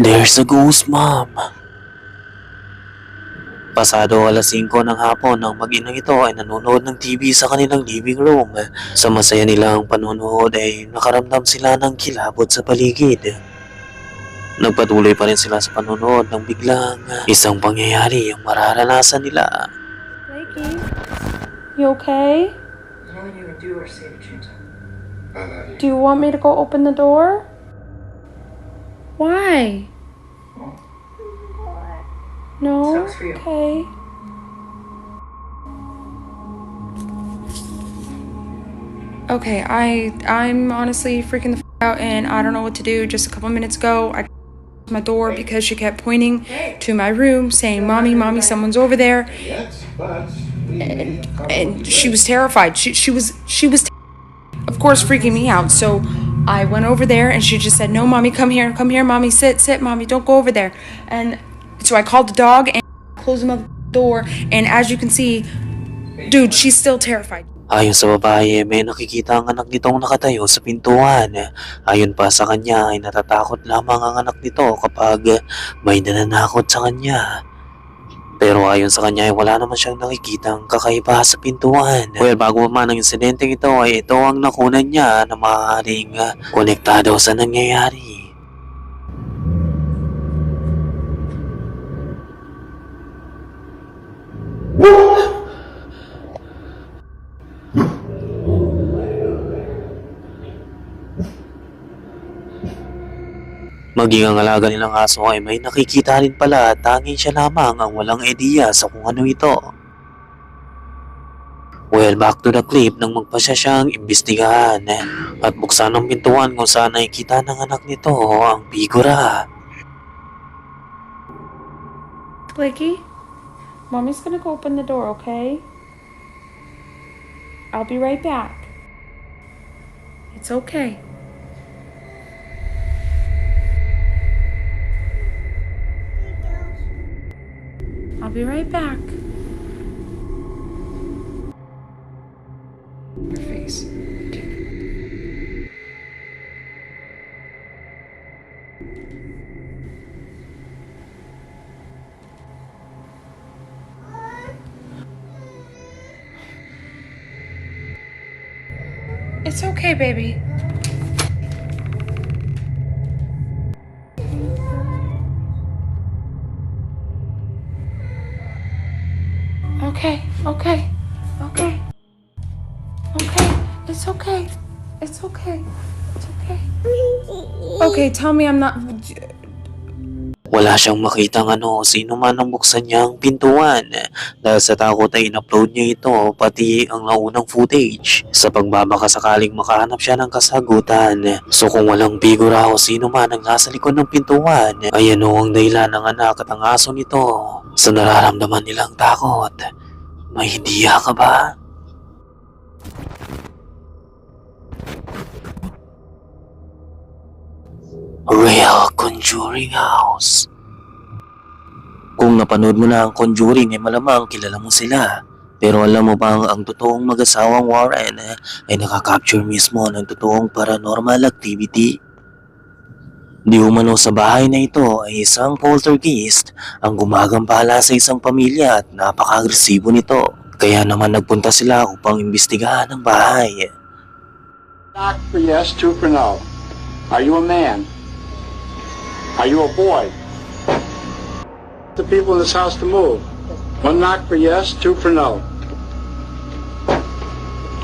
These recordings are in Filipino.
There's a ghost, mom. Pasado alas 5 ng hapon nang mag-inang ito ay nanonood ng TV sa kanilang living room. Sa masaya nilang panonood ay nakaramdam sila ng kilabot sa paligid. Nagpatuloy pa rin sila sa panonood nang biglang isang pangyayari ang mararanasan nila. Blakey, you okay? Nothing you can do. I love you. Do you want me to go open the door? Why? No? Sucks for you. Okay. Okay, I I'm honestly freaking the f- out and I don't know what to do. Just a couple minutes ago, I my door because she kept pointing to my room saying, "Mommy, mommy, someone's over there." Yes, but and and she was terrified. She she was she was, of course, freaking me out. So I went over there, and she just said, "No, mommy, come here, come here, mommy, sit, sit, mommy, don't go over there." And so I called the dog and closed the door. And as you can see, dude, she's still terrified. Ayon sa babae, may nakikita ang anak nitong nakatayo sa pintuan. Ayon pa sa kanya ay natatakot lamang ang anak nito kapag may nananakot sa kanya. Pero ayon sa kanya ay wala naman siyang nakikitang kakaiba sa pintuan. Well, bago man ang insidente ito ay ito ang nakunan niya na maaaring ah, konektado sa nangyayari. Maging ang alaga nilang aso ay may nakikita rin pala at tanging siya lamang ang walang ideya sa kung ano ito. Well, back to the clip nang magpasya siyang imbestigahan at buksan ang pintuan kung saan nakikita ng anak nito ang figura. Blakey, mommy's gonna go open the door, okay? I'll be right back. It's okay. Be right back. Your face. It's okay, baby. Okay, okay, okay. It's okay. It's okay. It's okay. Okay, tell me I'm not. Wala siyang makitang ano sino man ang buksan niyang pintuan dahil sa takot ay in-upload niya ito pati ang naunang footage sa pagbabaka sakaling makahanap siya ng kasagutan. So kung walang figura o sino man ang nasa likod ng pintuan ay ano ang dahilan ng anak at ang aso nito sa nararamdaman nilang takot. May hidiya ka ba? Real Conjuring House. Kung napanood mo na ang Conjuring ay malamang kilala mo sila. Pero alam mo bang ang totoong mag-asawang Warren eh, ay nakakapture mismo ng totoong paranormal activity? Di umano sa bahay na ito ay isang poltergeist ang gumagambala sa isang pamilya at napaka-agresibo nito. Kaya naman nagpunta sila upang imbestigahan ang bahay. Knock for yes, two for no. Are you a man? Are you a boy? The people in this house to move. One knock for yes, two for no.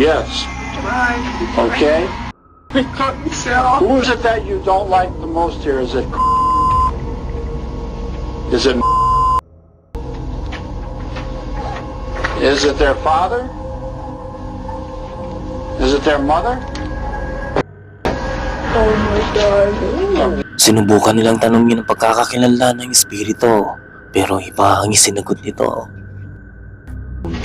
Yes. Okay. Who is it that you don't like the most here? Is it? Is it? Is it their father? Is it their mother? Sinubukan nilang tanongin ang pagkakakilala ng espiritu, pero iba ang isinagot nito.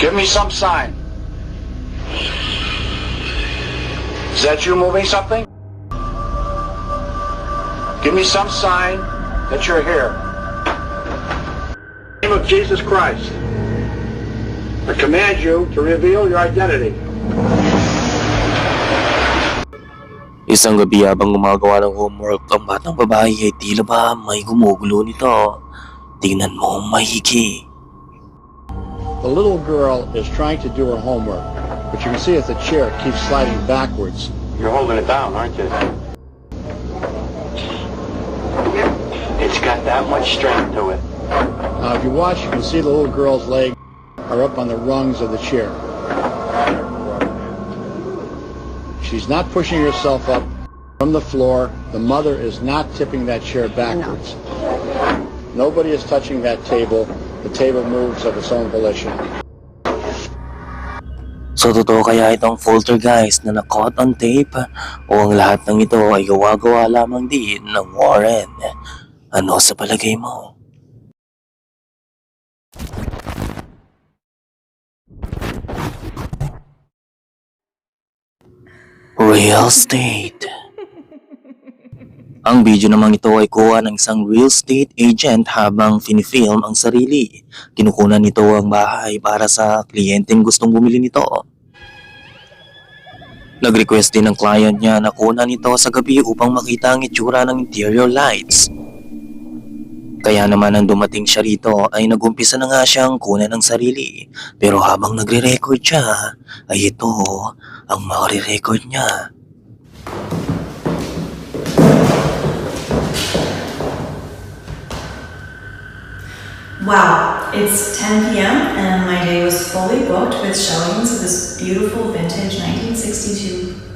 Give me some sign. Is that you moving something? Give me some sign that you're here. In the name of Jesus Christ, I command you to reveal your identity. Isang gabi habang gumagawa ng homework ang batang babae ay tila ba may gumugulo nito. Tingnan mo mahigi. The little girl is trying to do her homework, but you can see that the chair keeps sliding backwards. You're holding it down, aren't you? It's got that much strength to it. Now, if you watch, you can see the little girl's legs are up on the rungs of the chair. She's not pushing herself up from the floor. The mother is not tipping that chair backwards. Nobody is touching that table. The table moves of its own volition. So totoo kaya itong poltergeist na na-caught on tape o ang lahat ng ito ay gawa-gawa lamang din ng Warren? Ano sa palagay mo? Real estate. Ang video namang ito ay kuha ng isang real estate agent habang finifilm ang sarili. Kinukunan nito ang bahay para sa kliyenteng gustong bumili nito. Nag-request din ng client niya na kunan ito sa gabi upang makita ang itsura ng interior lights. Kaya naman nang dumating siya rito ay nagumpisa na nga siyang kunan ng sarili. Pero habang nagre-record siya, ay ito ang makare-record niya. Wow, it's 10 p.m. and my day was fully booked with showings of this beautiful vintage 1962.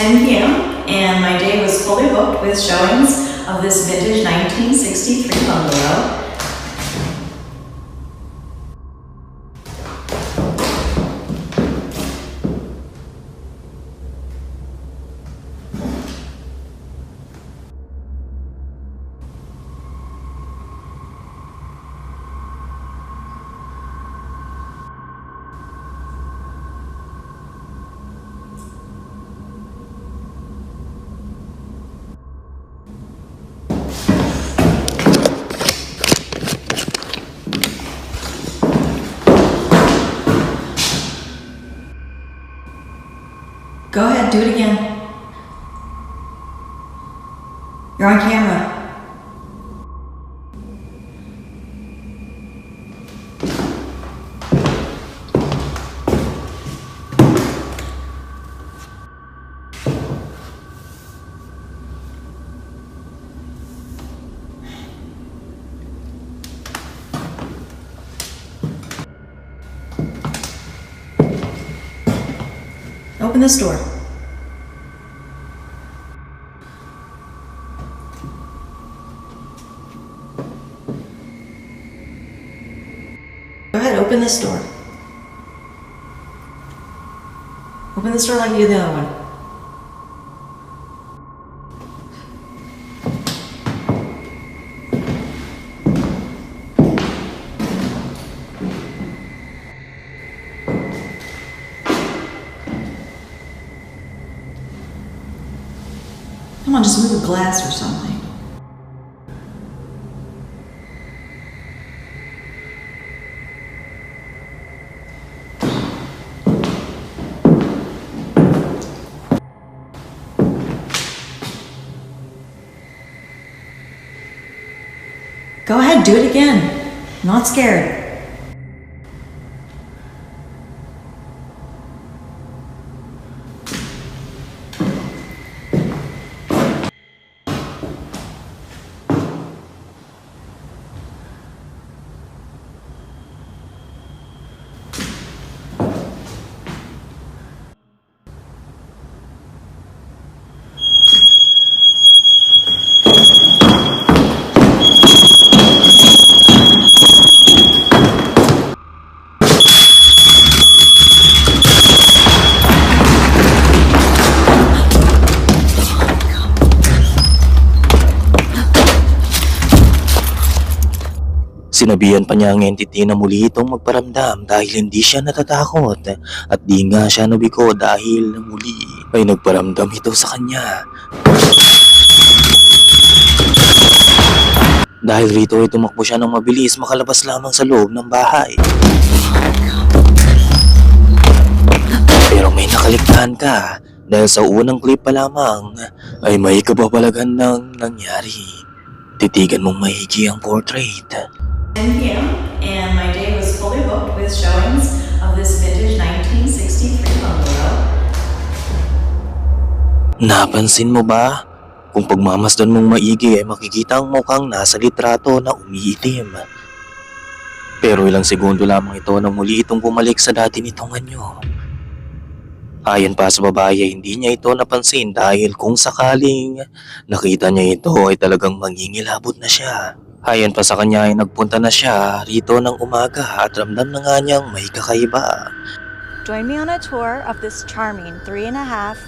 10 p.m. and my day was fully booked with showings of this vintage 1963 bungalow. Go ahead, do it again. You're on camera. Open this door. Go ahead, open this door. Open this door like you did the other one. Come on, just move a glass or something. Go ahead, do it again. I'm not scared. Sinabihan pa niya ang entity na muli itong magparamdam dahil hindi siya natatakot at di nga siya nabiko dahil muli ay nagparamdam ito sa kanya. Dahil rito ay tumakbo siya ng mabilis makalabas lamang sa loob ng bahay. Pero may nakaligtahan ka dahil sa unang clip pa lamang ay may kababalagan ng nangyari. Titigan mong mahigi ang portrait. 10 p.m. and my day was fully booked with showings of this vintage 1963 bungalow. Napansin mo ba? Kung pagmamasdan mong maigi ay makikita ang mukhang nasa litrato na umiitim. Pero ilang segundo lamang ito na muli itong bumalik sa dati nitong anyo. Ayon pa sa babae hindi niya ito napansin dahil kung sakaling nakita niya ito ay talagang mangingilabot na siya. Ayon pa sa kanya ay nagpunta na siya rito ng umaga at ramdam na nga niyang may kakaiba. Join me on a tour of this charming three and a half.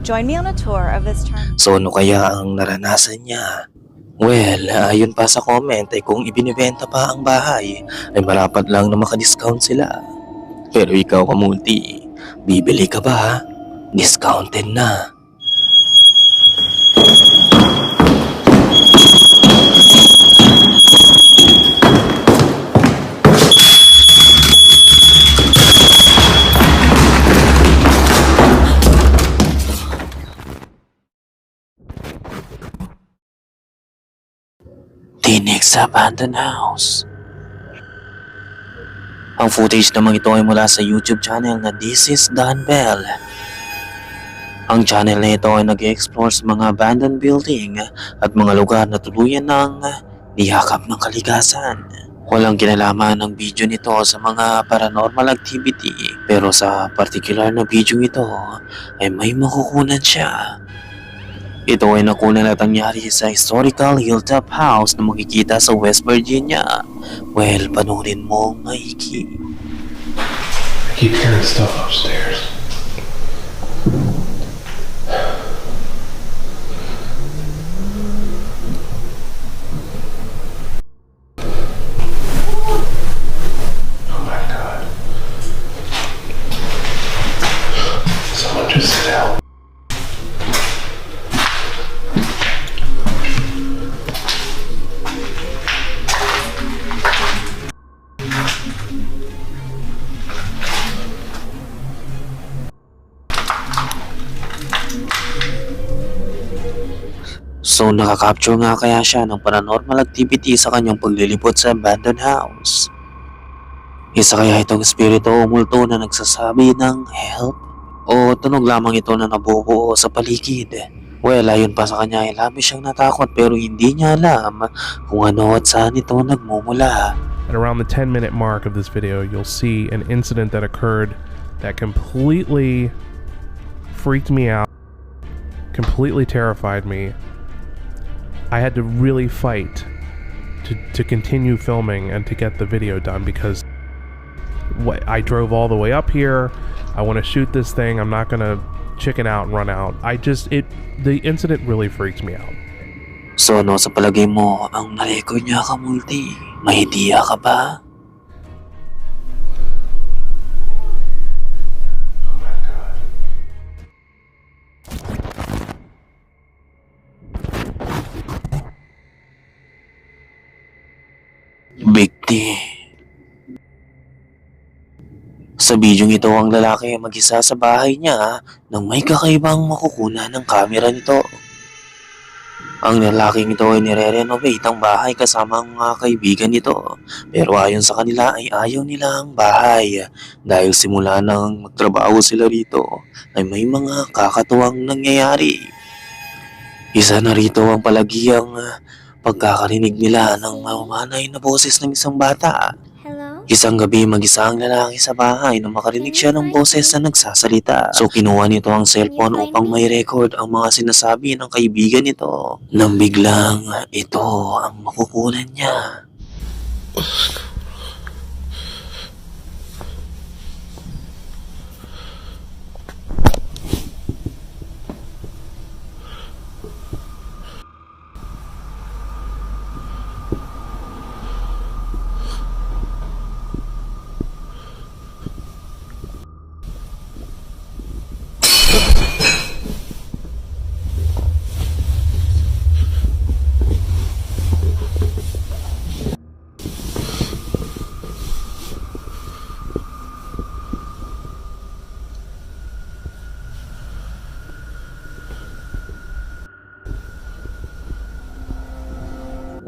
Join me on a tour of this charming. So ano kaya ang naranasan niya? Well, ayon pa sa comment ay kung ibinibenta pa ang bahay ay marapat lang na makadiscount sila. Pero ikaw kamulti, bibili ka ba? Discounted na. Sa abandoned house. Ang footage naman ito ay mula sa YouTube channel na This is Don Bell. Ang channel na ito ay nag-explore sa mga abandoned building at mga lugar na tuluyan ng niyakap ng kalikasan. Walang kinalaman ang video nito sa mga paranormal activity pero sa particular na video ito ay may makukunan siya. Ito ay nakunan at nangyari sa historical hilltop house na makikita sa West Virginia. Well, panurin mo maiki. I keep hearing stuff upstairs. So nakakapture nga kaya siya ng paranormal activity sa kanyang paglilipot sa abandoned house. Isa kaya itong espiritu o multo na nagsasabi ng help? O tunog lamang ito na nabubuo sa paligid? Well, ayon pa sa kanya ay labis siyang natakot pero hindi niya alam kung ano at saan ito nagmumula. At around the 10 minute mark of this video, you'll see an incident that occurred that completely freaked me out, completely terrified me. I had to really fight to, to continue filming and to get the video done because what I drove all the way up here. I want to shoot this thing. I'm not going to chicken out and run out. I just it the incident really freaked me out. So ano sa palagay mo ang na-record niya ka multi? May idea ka ba? Sa bidyong ito ang lalaki ay mag-isa sa bahay niya nang may kakaibang makukunan ng kamera nito. Ang lalaking ito ay nire-renovate ang bahay kasama ang mga kaibigan nito. Pero ayon sa kanila ay ayaw nila ang bahay dahil simula nang magtrabaho sila rito ay may mga kakatuwang nangyayari. Isa na rito ang palagiang ah, pagkakarinig nila ng mamanay na boses ng isang bata. Isang gabi mag-isa ang lalaki sa bahay nang makarinig siya ng boses na nagsasalita. So kinuha nito ang cellphone upang may record ang mga sinasabi ng kaibigan nito. Nang biglang ito ang makukunan niya.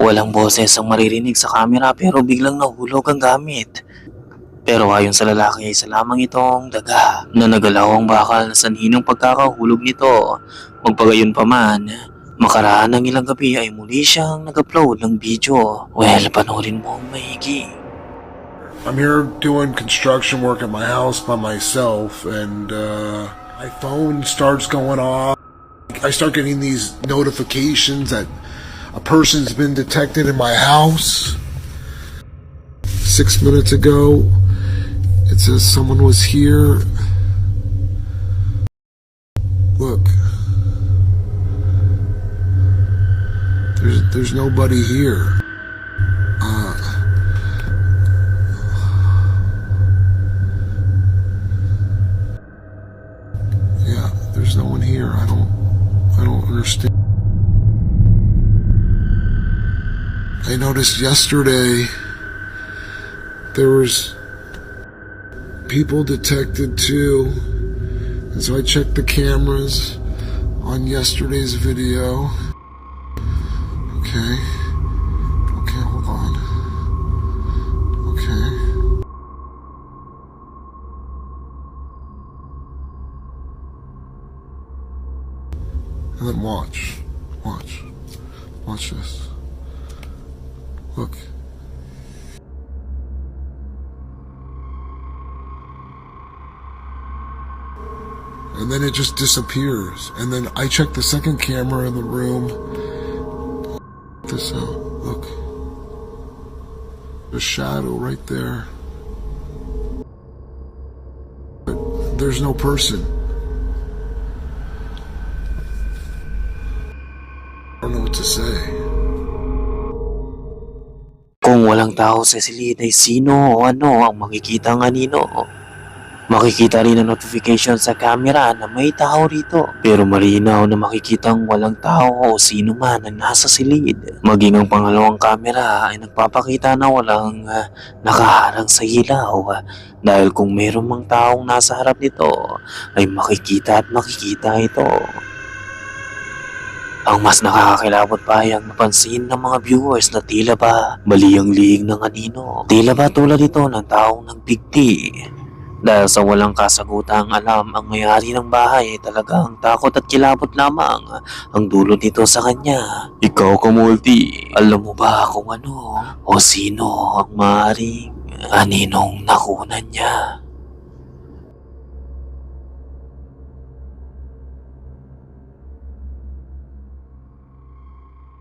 Walang boses ang maririnig sa camera pero biglang nahulog ang gamit. Pero ayon sa lalaki ay isa lamang itong daga na nagalaw ang bakal na sanhi ng pagkakahulog nito. Magpagayon pa man, makaraan ng ilang gabi ay muli siyang nag-upload ng video. Well, panoorin mo ang maigi. I'm here doing construction work at my house by myself, and uh, my phone starts going off. I start getting these notifications that a person's been detected in my house. Six minutes ago, it says someone was here. Look. There's, there's nobody here. Noticed yesterday there was people detected too. And so I checked the cameras on yesterday's video. Okay. Okay, hold on. Okay. And then watch. Watch. Watch this. Look. And then it just disappears. And then I check the second camera in the room. This out. Look. The shadow right there. But there's no person. I don't know what to say. Kung walang tao sa silid ay sino o ano ang makikita ng anino. Makikita rin ang notification sa camera na may tao rito. Pero malinaw na makikitang walang tao o sino man ang nasa silid. Maging ang pangalawang camera ay nagpapakita na walang ah, nakaharang sa ilaw. ah, dahil kung meron mang taong nasa harap nito ay makikita at makikita ito. Ang mas nakakakilabot pa ay ang napansin ng mga viewers na tila ba mali ang liig ng anino. Tila ba tulad ito ng taong nagbigti. Dahil sa walang kasagutang alam ang mayari ng bahay ay talagang takot at kilabot lamang ang dulot nito sa kanya. Ikaw kamulti, alam mo ba kung ano o sino ang maaaring aninong nakunan niya?